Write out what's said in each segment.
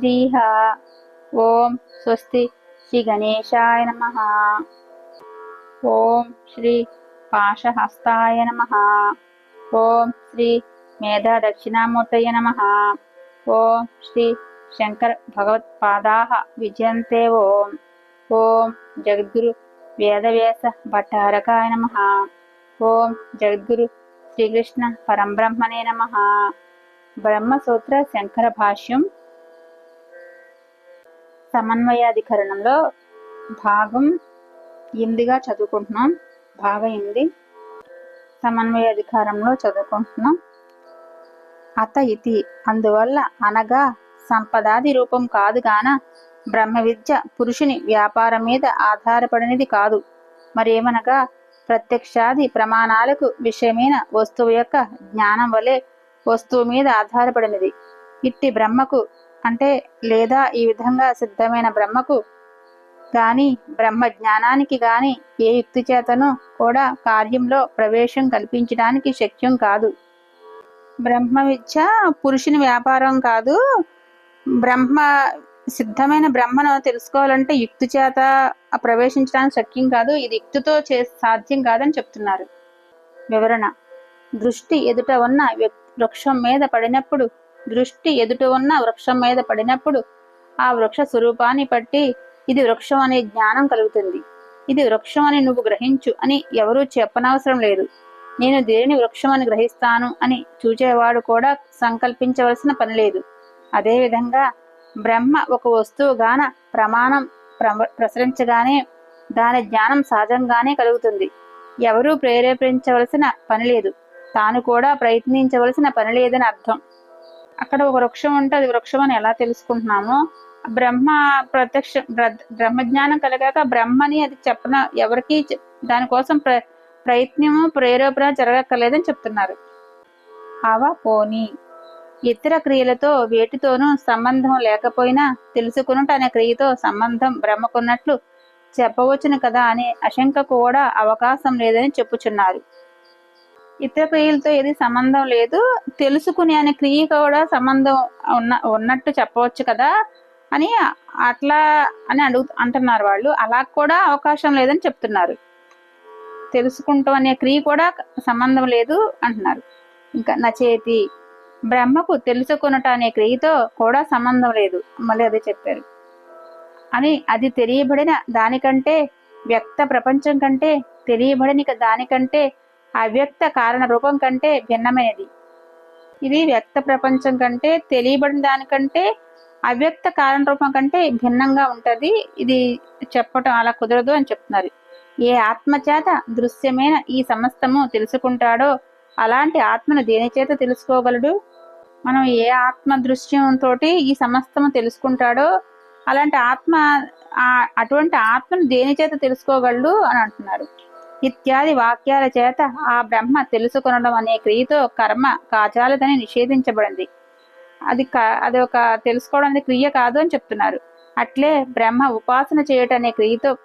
శ్రీహ ఓం స్వస్తి శ్రీ గణేశాయ నమ ఓం శ్రీ పాశహస్తాయ నమ ఓం శ్రీ మేధా దక్షిణామూర్తయ నమ ఓం శ్రీ శంకర భగవత్పాదా విజయంతే ఓం ఓం జగద్గురు వేదవ్యాస భట్టారకాయ నమ ఓం జగద్గురు శ్రీకృష్ణ పరంబ్రహ్మణే నమ బ్రహ్మసూత్ర శంకర భాష్యం సమన్వయాధికరణంలో భాగం ఎనిమిదిగా చదువుకుంటున్నాం. భాగం ఎనిమిది. సమన్వయాధికారంలో చదువుకుంటున్నాం. అత ఇతి. అందువల్ల అనగా సంపదాది రూపం కాదు గాన బ్రహ్మ విద్య పురుషుని వ్యాపారం మీద ఆధారపడినది కాదు. మరేమనగా ప్రత్యక్షాది ప్రమాణాలకు విషయమైన వస్తువు యొక్క జ్ఞానం వలె వస్తువు మీద ఆధారపడినది. ఇట్టి బ్రహ్మకు అంటే లేదా ఈ విధంగా సిద్ధమైన బ్రహ్మకు గాని బ్రహ్మ జ్ఞానానికి గాని ఏ యుక్తి చేతను కూడా కార్యంలో ప్రవేశం కల్పించడానికి శక్యం కాదు. బ్రహ్మ విద్య పురుషుని వ్యాపారం కాదు. బ్రహ్మ సిద్ధమైన బ్రహ్మను తెలుసుకోవాలంటే యుక్తి చేత ప్రవేశించడానికి శక్యం కాదు. ఇది యుక్తితో చే సాధ్యం కాదని చెప్తున్నారు. వివరణ. దృష్టి ఎదుట ఉన్న వృక్షం మీద పడినప్పుడు దృష్టి ఎదుట ఉన్న వృక్షం మీద పడినప్పుడు ఆ వృక్ష స్వరూపాన్ని బట్టి ఇది వృక్షం అనే జ్ఞానం కలుగుతుంది. ఇది వృక్షం అని నువ్వు గ్రహించు అని ఎవరూ చెప్పనవసరం లేదు. నేను దేని వృక్షం అని గ్రహిస్తాను అని చూచేవాడు కూడా సంకల్పించవలసిన పని లేదు. అదేవిధంగా బ్రహ్మ ఒక వస్తువుగాన ప్రమాణం ప్ర- ప్రసరించగానే దాని జ్ఞానం సహజంగానే కలుగుతుంది. ఎవరూ ప్రేరేపించవలసిన పని లేదు. తాను కూడా ప్రయత్నించవలసిన పని లేదని అర్థం. అక్కడ ఒక వృక్షం ఉంటే అది వృక్షం అని ఎలా తెలుసుకుంటున్నామో బ్రహ్మ ప్రత్యక్ష బ్రహ్మ బ్రహ్మజ్ఞానం కలిగాక బ్రహ్మని అది చెప్పన ఎవరికి దానికోసం ప్ర ప్రయత్నము ప్రేరేపణ జరగక్కర్లేదని చెప్తున్నారు. అవ పోనీ. ఇతర క్రియలతో వేటితోనూ సంబంధం లేకపోయినా తెలుసుకున్నట్టు అనే క్రియతో సంబంధం బ్రహ్మకున్నట్లు చెప్పవచ్చును కదా అనే ఆశంక కూడా అవకాశం లేదని చెప్పుచున్నారు. ఇతర క్రియలతో ఏది సంబంధం లేదు. తెలుసుకునే అనే క్రియ కూడా సంబంధం ఉన్న ఉన్నట్టు చెప్పవచ్చు కదా అని అట్లా అని అడుగు అంటున్నారు వాళ్ళు. అలా కూడా అవకాశం లేదని చెప్తున్నారు. తెలుసుకుంటాం అనే క్రియ కూడా సంబంధం లేదు అంటున్నారు. ఇంకా నచేతి బ్రహ్మకు తెలుసుకునట అనే క్రియతో కూడా సంబంధం లేదు. మళ్ళీ అదే చెప్పారు. అని అది తెలియబడిన దానికంటే వ్యక్త ప్రపంచం కంటే తెలియబడిన దానికంటే అవ్యక్త కారణ రూపం కంటే భిన్నమైనది. ఇది వ్యక్త ప్రపంచం కంటే తెలియబడిన దానికంటే అవ్యక్త కారణ రూపం కంటే భిన్నంగా ఉంటుంది. ఇది చెప్పటం అలా కుదరదు అని చెప్తున్నారు. ఏ ఆత్మ చేత దృశ్యమైన ఈ సమస్తము తెలుసుకుంటాడో అలాంటి ఆత్మను దేని చేత తెలుసుకోగలడు? మనం ఏ ఆత్మ దృశ్యంతో ఈ సమస్తము తెలుసుకుంటాడో అలాంటి ఆత్మ ఆ- అటువంటి ఆత్మను దేని చేత తెలుసుకోగలడు అని అంటున్నారు. ఇత్యాది వాక్యాల చేత ఆ బ్రహ్మ తెలుసుకొనడం అనే క్రియతో కర్మ కాచాలదని నిషేధించబడింది. అది క- అది ఒక తెలుసుకోవడం అనేది క్రియ కాదు అని చెప్తున్నారు. అట్లే బ్రహ్మ ఉపాసన చేయటం అనే క్రియతో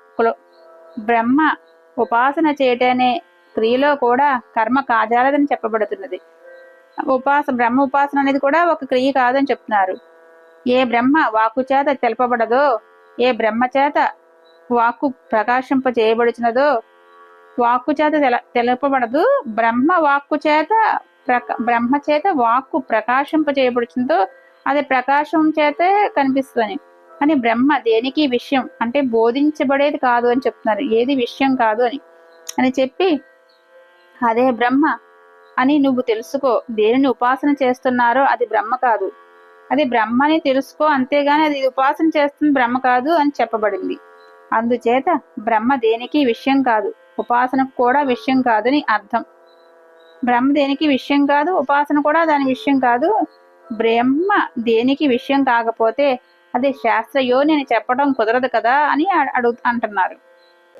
బ్రహ్మ ఉపాసన చేయటం అనే క్రియలో కూడా కర్మ కాజాలదని చెప్పబడుతున్నది. ఉపాస బ్రహ్మ ఉపాసన అనేది కూడా ఒక క్రియ కాదని చెప్తున్నారు. ఏ బ్రహ్మ వాక్కు చేత తెలపబడదో ఏ బ్రహ్మ చేత వాక్కు ప్రకాశింప చేయబడుచున్నదో వాక్కు చేత తెల తెలపబడదు. బ్రహ్మ వాక్కు చేత ప్రక బ్రహ్మ చేత వాక్కు ప్రకాశింప చేయబడుచుందో అది ప్రకాశం చేతే కనిపిస్తుందని. అని బ్రహ్మ దేనికి విషయం? అంటే బోధించబడేది కాదు అని చెప్తున్నారు. ఏది విషయం కాదు అని. అని చెప్పి అదే బ్రహ్మ అని నువ్వు తెలుసుకో. దేనిని ఉపాసన చేస్తున్నారో అది బ్రహ్మ కాదు. అది బ్రహ్మని తెలుసుకో అంతేగాని అది ఉపాసన చేస్తుంది బ్రహ్మ కాదు అని చెప్పబడింది. అందుచేత బ్రహ్మ దేనికి విషయం కాదు. ఉపాసనకు కూడా విషయం కాదని అర్థం. బ్రహ్మ దేనికి విషయం కాదు ఉపాసన కూడా దాని విషయం కాదు. బ్రహ్మ దేనికి విషయం కాకపోతే అది శాస్త్రయోని అని చెప్పడం కుదరదు కదా అని అడు అడుగు అంటున్నారు.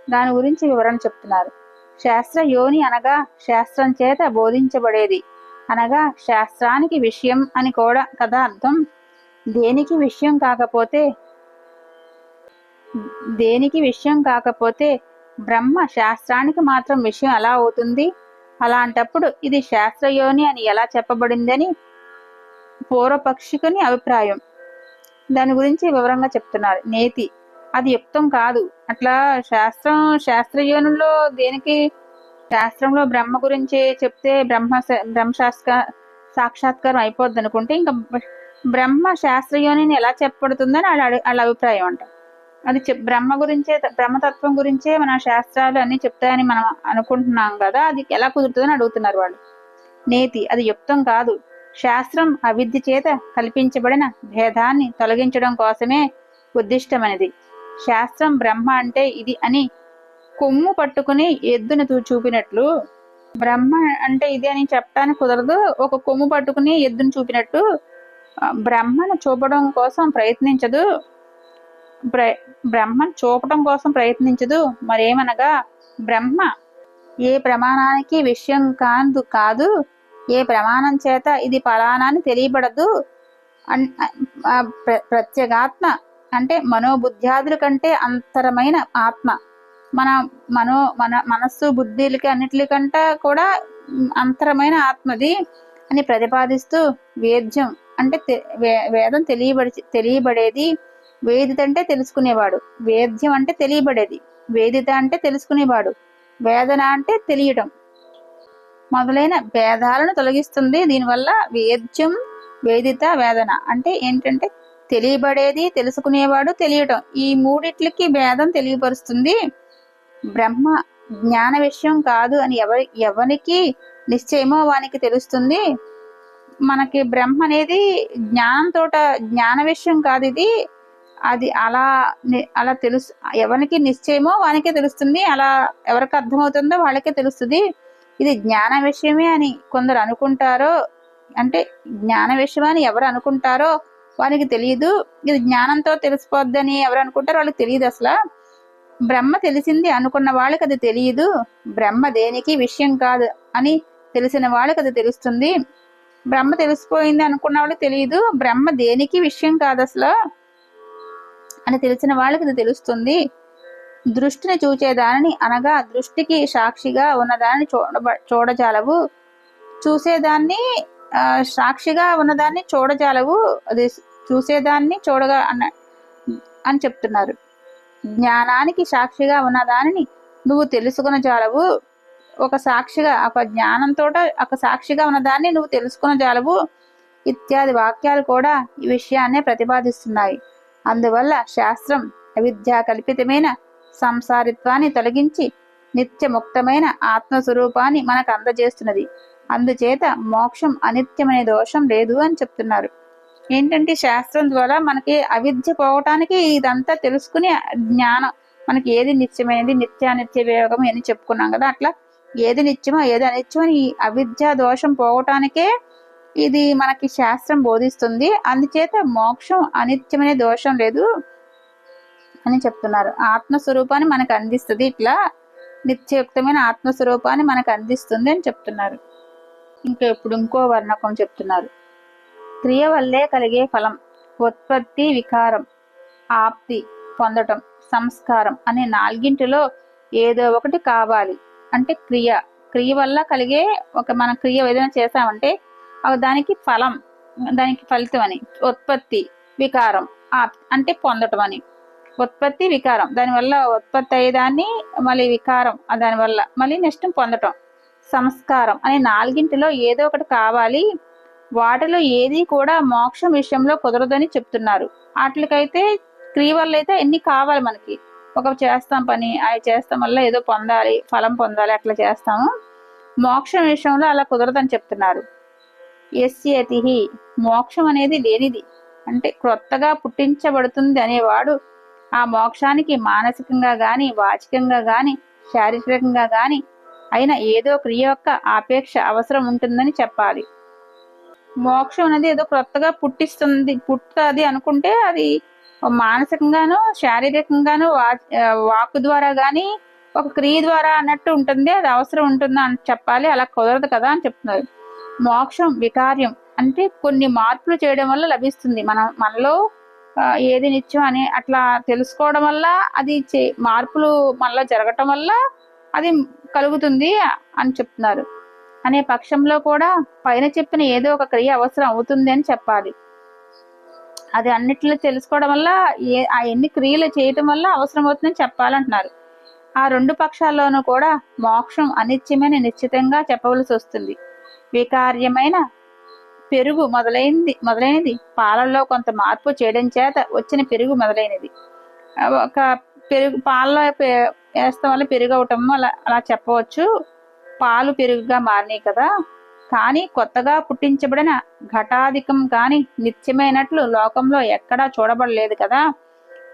దాని గురించి వివరణ చెప్తున్నారు. శాస్త్ర యోని అనగా శాస్త్రం చేత బోధించబడేది. అనగా శాస్త్రానికి విషయం అని కూడా కదా అర్థం. దేనికి విషయం కాకపోతే దేనికి విషయం కాకపోతే బ్రహ్మ శాస్త్రానికి మాత్రం విషయం ఎలా అవుతుంది? అలాంటప్పుడు ఇది శాస్త్రయోని అని ఎలా చెప్పబడిందని పూర్వపక్షికుని అభిప్రాయం. దాని గురించి వివరంగా చెప్తున్నారు. నేతి. అది యుక్తం కాదు. అట్లా శాస్త్రం శాస్త్రయోనుల్లో దేనికి? శాస్త్రంలో బ్రహ్మ గురించి చెప్తే బ్రహ్మ బ్రహ్మశాస్త్ర సాక్షాత్కారం అయిపోద్ది అనుకుంటే ఇంకా బ్రహ్మ శాస్త్రయోనిని ఎలా చెప్పబడుతుందని వాళ్ళ వాళ్ళ అభిప్రాయం అంట. అది చెప్ బ్రహ్మ గురించే బ్రహ్మతత్వం గురించే మన శాస్త్రాలు అన్ని చెప్తాయని మనం అనుకుంటున్నాం కదా అది ఎలా కుదురుతుందని అడుగుతున్నారు వాళ్ళు. నేతి అది యుక్తం కాదు. శాస్త్రం అవిద్య చేత కల్పించబడిన భేదాన్ని తొలగించడం కోసమే ఉద్దిష్టమైనది. శాస్త్రం బ్రహ్మ అంటే ఇది అని కొమ్ము పట్టుకుని ఎద్దును చూపినట్లు బ్రహ్మ అంటే ఇది అని చెప్పడానికి కుదరదు. ఒక కొమ్ము పట్టుకుని ఎద్దును చూపినట్టు బ్రహ్మను చూపడం కోసం ప్రయత్నించదు. బ్రహ్మను చూపటం కోసం ప్రయత్నించదు. మరేమనగా బ్రహ్మ ఏ ప్రమాణానికి విషయం కాదు కాదు ఏ ప్రమాణం చేత ఇది ఫలానా అని తెలియబడదు. ప్రత్యేగాత్మ అంటే మనోబుద్ధ్యాదుల కంటే అంతరమైన ఆత్మ. మన మనో మన మనస్సు బుద్ధిలకి అన్నిటికంటే కూడా అంతరమైన ఆత్మది అని ప్రతిపాదిస్తూ వేద్యం అంటే తె- వే- వేదం తెలియబడి తెలియబడేది వేదిత అంటే తెలుసుకునేవాడు. వేద్యం అంటే తెలియబడేది. వేదిత అంటే తెలుసుకునేవాడు. వేదన అంటే తెలియటం. మొదలైన భేదాలను తొలగిస్తుంది. దీనివల్ల వేద్యం వేదిత వేదన అంటే ఏంటంటే తెలియబడేది తెలుసుకునేవాడు తెలియటం. ఈ మూడిట్లకి భేదం తెలియపరుస్తుంది. బ్రహ్మ జ్ఞాన విషయం కాదు అని ఎవరి ఎవరికి నిశ్చయమో వానికి తెలుస్తుంది. మనకి బ్రహ్మ అనేది జ్ఞానంతో జ్ఞాన విషయం కాదు ఇది. అది అలా అలా తెలుసు ఎవరికి నిశ్చయమో వానికే తెలుస్తుంది అలా ఎవరికి అర్థమవుతుందో వాళ్ళకే తెలుస్తుంది. ఇది జ్ఞాన విషయమే అని కొందరు అనుకుంటారో అంటే జ్ఞాన విషయం అని ఎవరు అనుకుంటారో వానికి తెలియదు ఇది జ్ఞానంతో తెలిసిపోద్దని ఎవరు అనుకుంటారో వాళ్ళకి తెలియదు అసలు. బ్రహ్మ తెలిసింది అనుకున్న వాళ్ళకి అది తెలియదు బ్రహ్మ దేనికి విషయం కాదు అని తెలిసిన వాళ్ళకి అది తెలుస్తుంది. బ్రహ్మ తెలిసిపోయింది అనుకున్న వాళ్ళకి తెలియదు బ్రహ్మ దేనికి విషయం కాదు అసలు. అని తెలిసిన వాళ్ళకి ఇది తెలుస్తుంది. దృష్టిని చూచేదానిని అనగా దృష్టికి సాక్షిగా ఉన్నదాన్ని చూడబ చూడజాలవు. చూసేదాన్ని సాక్షిగా ఉన్నదాన్ని చూడజాలవు. అది చూసేదాన్ని చూడగా అన్న అని చెప్తున్నారు. జ్ఞానానికి సాక్షిగా ఉన్నదానిని నువ్వు తెలుసుకున్న జాలవు. ఒక సాక్షిగా ఒక జ్ఞానంతో ఒక సాక్షిగా ఉన్నదాన్ని నువ్వు తెలుసుకున్న జాలవు. ఇత్యాది వాక్యాలు కూడా ఈ విషయాన్నే ప్రతిపాదిస్తున్నాయి. అందువల్ల శాస్త్రం అవిద్యా కల్పితమైన సంసారిత్వాన్ని తొలగించి నిత్యముక్తమైన ఆత్మస్వరూపాన్ని మనకు అందజేస్తున్నది. అందుచేత మోక్షం అనిత్యమనే దోషం లేదు అని చెప్తున్నారు. ఏంటంటే శాస్త్రం ద్వారా మనకి అవిద్య పోవటానికి ఇదంతా తెలుసుకుని జ్ఞానం మనకి ఏది నిత్యమైనది నిత్యానిత్య వియోగం అని చెప్పుకున్నాం కదా అట్లా ఏది నిత్యమో ఏది అనిత్యమో అని ఈ అవిద్య దోషం పోవటానికే ఇది మనకి శాస్త్రం బోధిస్తుంది. అందుచేత మోక్షం అనిత్యమనే దోషం లేదు అని చెప్తున్నారు. ఆత్మస్వరూపాన్ని మనకు అందిస్తుంది. ఇట్లా నిత్యయుక్తమైన ఆత్మస్వరూపాన్ని మనకు అందిస్తుంది అని చెప్తున్నారు. ఇంకా ఇప్పుడు ఇంకో వర్ణకం చెప్తున్నారు. క్రియ వల్లే కలిగే ఫలం ఉత్పత్తి వికారం ఆప్తి పొందటం సంస్కారం అనే నాలుగింటిలో ఏదో ఒకటి కావాలి. అంటే క్రియ. క్రియ వల్ల కలిగే ఒక మన క్రియ ఏదైనా చేస్తామంటే దానికి ఫలం దానికి ఫలితం అని. ఉత్పత్తి వికారం అంటే పొందటం అని. ఉత్పత్తి వికారం. దానివల్ల ఉత్పత్తి అయ్యేదాన్ని మళ్ళీ వికారం దానివల్ల మళ్ళీ నెక్స్ట్ పొందటం. సంస్కారం అనే నాలుగింటిలో ఏదో ఒకటి కావాలి. వాటిలో ఏది కూడా మోక్షం విషయంలో కుదరదని చెప్తున్నారు. వాటికైతే క్రియ వల్ల అయితే ఎన్ని కావాలి మనకి. ఒక చేస్తాం పని అవి చేస్తాం వల్ల ఏదో పొందాలి ఫలం పొందాలి అట్లా చేస్తాము. మోక్షం విషయంలో అలా కుదరదని చెప్తున్నారు. ఎస్యతి మోక్షం అనేది లేనిది. అంటే క్రొత్తగా పుట్టించబడుతుంది అనేవాడు ఆ మోక్షానికి మానసికంగా గాని వాచికంగా గాని శారీరకంగా గాని అయిన ఏదో క్రియ యొక్క ఆపేక్ష అవసరం ఉంటుందని చెప్పాలి. మోక్షం అనేది ఏదో క్రొత్తగా పుట్టిస్తుంది పుట్టుతుంది అనుకుంటే అది మానసికంగాను శారీరకంగాను వా వాక్కు ద్వారా గాని ఒక క్రియ ద్వారా అన్నట్టు ఉంటుంది అది అవసరం ఉంటుందా అని చెప్పాలి. అలా కుదరదు కదా అని చెప్తున్నారు. మోక్షం వికార్యం అంటే కొన్ని మార్పులు చేయడం వల్ల లభిస్తుంది. మనం మనలో ఏది నిత్యం అని అట్లా తెలుసుకోవడం వల్ల అది చే- మార్పులు మనలో జరగటం వల్ల అది కలుగుతుంది అని చెప్తున్నారు. అనే పక్షంలో కూడా పైన చెప్పిన ఏదో ఒక క్రియ అవసరం అవుతుంది అని చెప్పాలి. అది అన్నిట్లో తెలుసుకోవడం వల్ల ఏ ఆ ఎన్ని క్రియలు చేయటం వల్ల అవసరం అవుతుందని చెప్పాలంటున్నారు. ఆ రెండు పక్షాల్లోనూ కూడా మోక్షం అనిత్యమని నిశ్చితంగా చెప్పవలసి వస్తుంది. వికార్యమైన పెరుగు మొదలైంది మొదలైనది. పాలల్లో కొంత మార్పు చేయడం చేత వచ్చిన పెరుగు మొదలైనది. ఒక పెరుగు పాలలో వేస్తాం వల్ల పెరుగు అవటం అలా అలా చెప్పవచ్చు. పాలు పెరుగుగా మారినాయి కదా. కానీ కొత్తగా పుట్టించబడిన ఘటాధికం కానీ నిత్యమైనట్లు లోకంలో ఎక్కడా చూడబడలేదు కదా.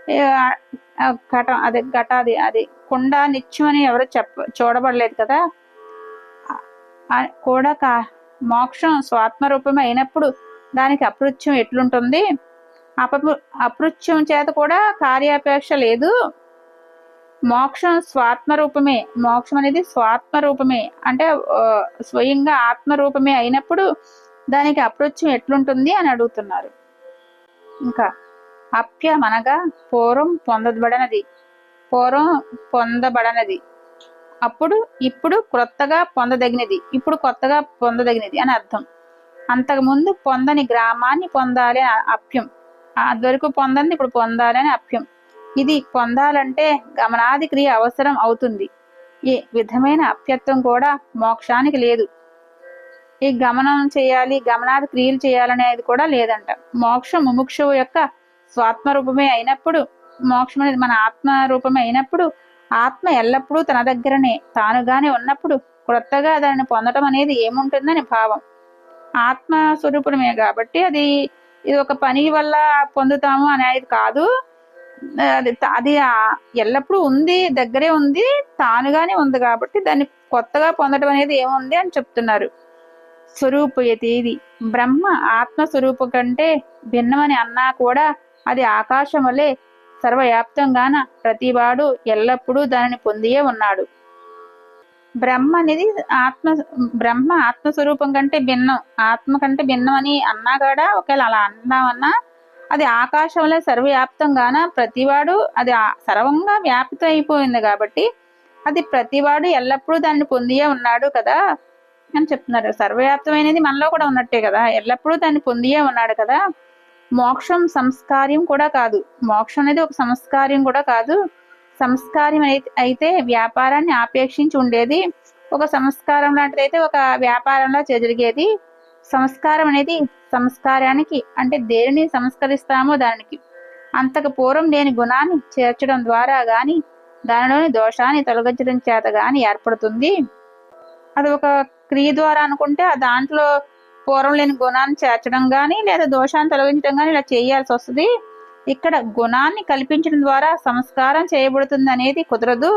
ఘట ఘటం అదే ఘటాది అది కుండ నిత్యం అని ఎవరు చెప్ప చూడబడలేదు కదా. కూడా కా మోక్షం స్వాత్మ రూపమే అయినప్పుడు దానికి అపృత్యం ఎట్లుంటుంది? అపృ అపృత్యం చేత కూడా కార్యాపేక్ష లేదు. మోక్షం స్వాత్మ రూపమే మోక్షం అనేది స్వాత్మ రూపమే అంటే స్వయంగా ఆత్మ రూపమే అయినప్పుడు దానికి అపృత్యం ఎట్లుంటుంది అని అడుగుతున్నారు. ఇంకా అప్యమనగా పూర్వం పొందబడనది. పూర్వం పొందబడనది. అప్పుడు ఇప్పుడు క్రొత్తగా పొందదగినది. ఇప్పుడు కొత్తగా పొందదగినది అని అర్థం. అంతకుముందు పొందని గ్రామాన్ని పొందాలి అని అప్యం. అదివరకు పొందంది ఇప్పుడు పొందాలి అని అప్యం. ఇది పొందాలంటే గమనాది క్రియ అవసరం అవుతుంది. ఈ విధమైన అప్యత్వం కూడా మోక్షానికి లేదు. ఈ గమనం చేయాలి గమనాది క్రియలు చేయాలనేది కూడా లేదంట. మోక్షం ముముక్షువు యొక్క స్వాత్మ రూపమే అయినప్పుడు మోక్షం అనేది మన ఆత్మ రూపమే అయినప్పుడు ఆత్మ ఎల్లప్పుడూ తన దగ్గరనే తానుగానే ఉన్నప్పుడు క్రొత్తగా దానిని పొందడం అనేది ఏముంటుందని భావం. ఆత్మ స్వరూపమే కాబట్టి అది ఇది ఒక పని వల్ల పొందుతాము అనేది కాదు. అది అది ఎల్లప్పుడూ ఉంది దగ్గరే ఉంది తానుగానే ఉంది కాబట్టి దాన్ని కొత్తగా పొందడం అనేది ఏముంది అని చెప్తున్నారు. స్వరూపయతి ఇది. బ్రహ్మ ఆత్మ స్వరూపం కంటే భిన్నమని అన్నా కూడా అది ఆకాశం వలె సర్వవ్యాప్తంగాన ప్రతివాడు ఎల్లప్పుడూ దానిని పొందియే ఉన్నాడు. బ్రహ్మ అనేది ఆత్మ బ్రహ్మ ఆత్మస్వరూపం కంటే భిన్నం. ఆత్మ కంటే భిన్నం అని అన్నా కూడా ఒకవేళ అలా అన్నామన్నా అది ఆకాశంలో సర్వవ్యాప్తంగాన ప్రతివాడు అది సర్వంగా వ్యాప్తం అయిపోయింది కాబట్టి అది ప్రతివాడు ఎల్లప్పుడూ దాన్ని పొందియే ఉన్నాడు కదా అని చెప్తున్నారు. సర్వవ్యాప్తమైనది మనలో కూడా ఉన్నట్టే కదా. ఎల్లప్పుడూ దాన్ని పొందియే ఉన్నాడు కదా. మోక్షం సంస్కార్యం కూడా కాదు. మోక్షం అనేది ఒక సంస్కార్యం కూడా కాదు. సంస్కార్యం అయితే వ్యాపారాన్ని ఆపేక్షించి ఉండేది ఒక సంస్కారం లాంటిది అయితే ఒక వ్యాపారంలా జరిగేది సంస్కారం అనేది సంస్కారానికి అంటే దేనిని సంస్కరిస్తామో దానికి. అంతకు పూర్వం లేని గుణాన్ని చేర్చడం ద్వారా గాని దానిలోని దోషాన్ని తొలగించడం చేత గాని ఏర్పడుతుంది. అది ఒక క్రియ ద్వారా అనుకుంటే ఆ దాంట్లో పూర్వం లేని గుణాన్ని చేర్చడం కానీ లేదా దోషాన్ని తొలగించడం కానీ ఇలా చేయాల్సి వస్తుంది. ఇక్కడ గుణాన్ని కల్పించడం ద్వారా సంస్కారం చేయబడుతుంది అనేది కుదరదు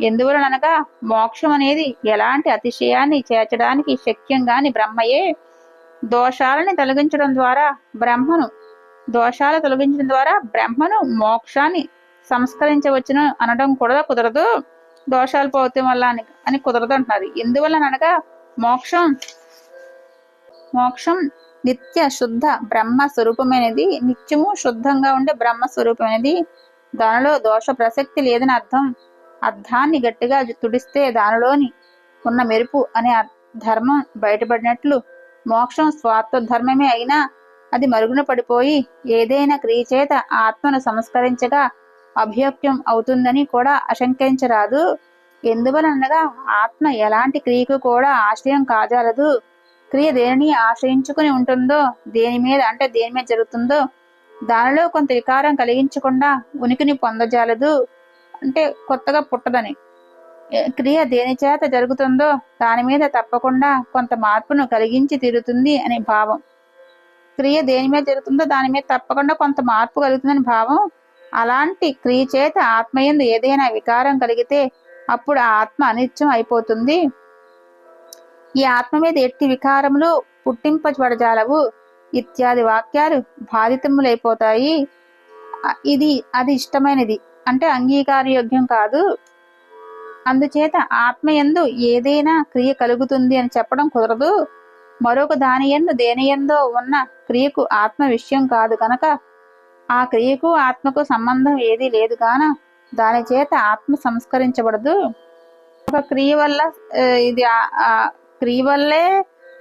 ఎందువలనగా మోక్షం అనేది ఎలాంటి అతిశయాన్ని చేర్చడానికి శక్యం గాని బ్రహ్మయే. దోషాలని తొలగించడం ద్వారా బ్రహ్మను దోషాలు తొలగించడం ద్వారా బ్రహ్మను మోక్షాన్ని సంస్కరించవచ్చును అనడం కూడా కుదరదు. దోషాలు పోవటం వల్ల అని అని కుదరదు అంటున్నారు. ఎందువల్ల అనగా మోక్షం మోక్షం నిత్య శుద్ధ బ్రహ్మ స్వరూపమైనది. నిత్యము శుద్ధంగా ఉండే బ్రహ్మ స్వరూపమైనది. దానిలో దోష ప్రసక్తి లేదని అర్థం. అర్థాన్ని గట్టిగా తుడిస్తే దానిలోని ఉన్న మెరుపు అనే ధర్మం బయటపడినట్లు మోక్షం స్వార్థ ధర్మమే అయినా అది మరుగున పడిపోయి ఏదైనా క్రియ చేత ఆత్మను సంస్కరించగా అభ్యోక్యం అవుతుందని కూడా ఆశంకించరాదు ఎందువలనగా ఆత్మ ఎలాంటి క్రియకు కూడా ఆశ్రయం కాజాలదు. క్రియ దేనిని ఆశ్రయించుకుని ఉంటుందో దేని మీద అంటే దేని మీద జరుగుతుందో దానిలో కొంత వికారం కలిగించకుండా ఉనికిని పొందజాలదు. అంటే కొత్తగా పుట్టదని. క్రియ దేని చేత జరుగుతుందో దాని మీద తప్పకుండా కొంత మార్పును కలిగించి తీరుతుంది అనే భావం. క్రియ దేని మీద జరుగుతుందో దాని మీద తప్పకుండా కొంత మార్పు కలుగుతుందని భావం. అలాంటి క్రియ చేత ఆత్మయందు ఏదైనా వికారం కలిగితే అప్పుడు ఆ ఆత్మ అనిత్యం అయిపోతుంది. ఈ ఆత్మ మీద ఎట్టి వికారములు పుట్టింపబడజాలవు ఇత్యాది వాక్యాలు బాధితములైపోతాయి. ఇది అది ఇష్టమైనది. అంటే అంగీకారయోగ్యం కాదు. అందుచేత ఆత్మయందు ఏదైనా క్రియ కలుగుతుంది అని చెప్పడం కుదరదు. మరొక దాని ఎందు దేనియందో ఉన్న క్రియకు ఆత్మ విషయం కాదు కనుక ఆ క్రియకు ఆత్మకు సంబంధం ఏదీ లేదు గాన దాని చేత ఆత్మ సంస్కరించబడదు. ఒక క్రియ వల్ల ఇది ఆ క్రియ వల్లే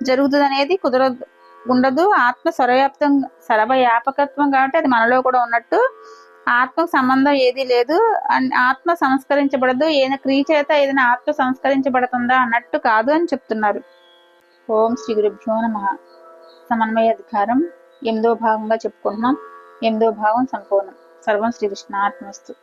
జరుగుతుంది అనేది కుదరదు ఉండదు. ఆత్మ సర్వవ్యాప్తం సర్వవ్యాపకత్వం కాబట్టి అది మనలో కూడా ఉన్నట్టు ఆత్మకు సంబంధం ఏదీ లేదు. ఆత్మ సంస్కరించబడదు. ఏదైనా క్రియ చేత ఏదైనా ఆత్మ సంస్కరించబడుతుందా అన్నట్టు కాదు అని చెప్తున్నారు. ఓం శ్రీ గురుభ్యో నమ. సమన్వయ అధికారం ఎనిమిదో భాగంగా చెప్పుకుంటున్నాం. ఎనిమిదో భాగం సంపూర్ణం. సర్వం శ్రీకృష్ణ ఆత్మస్తు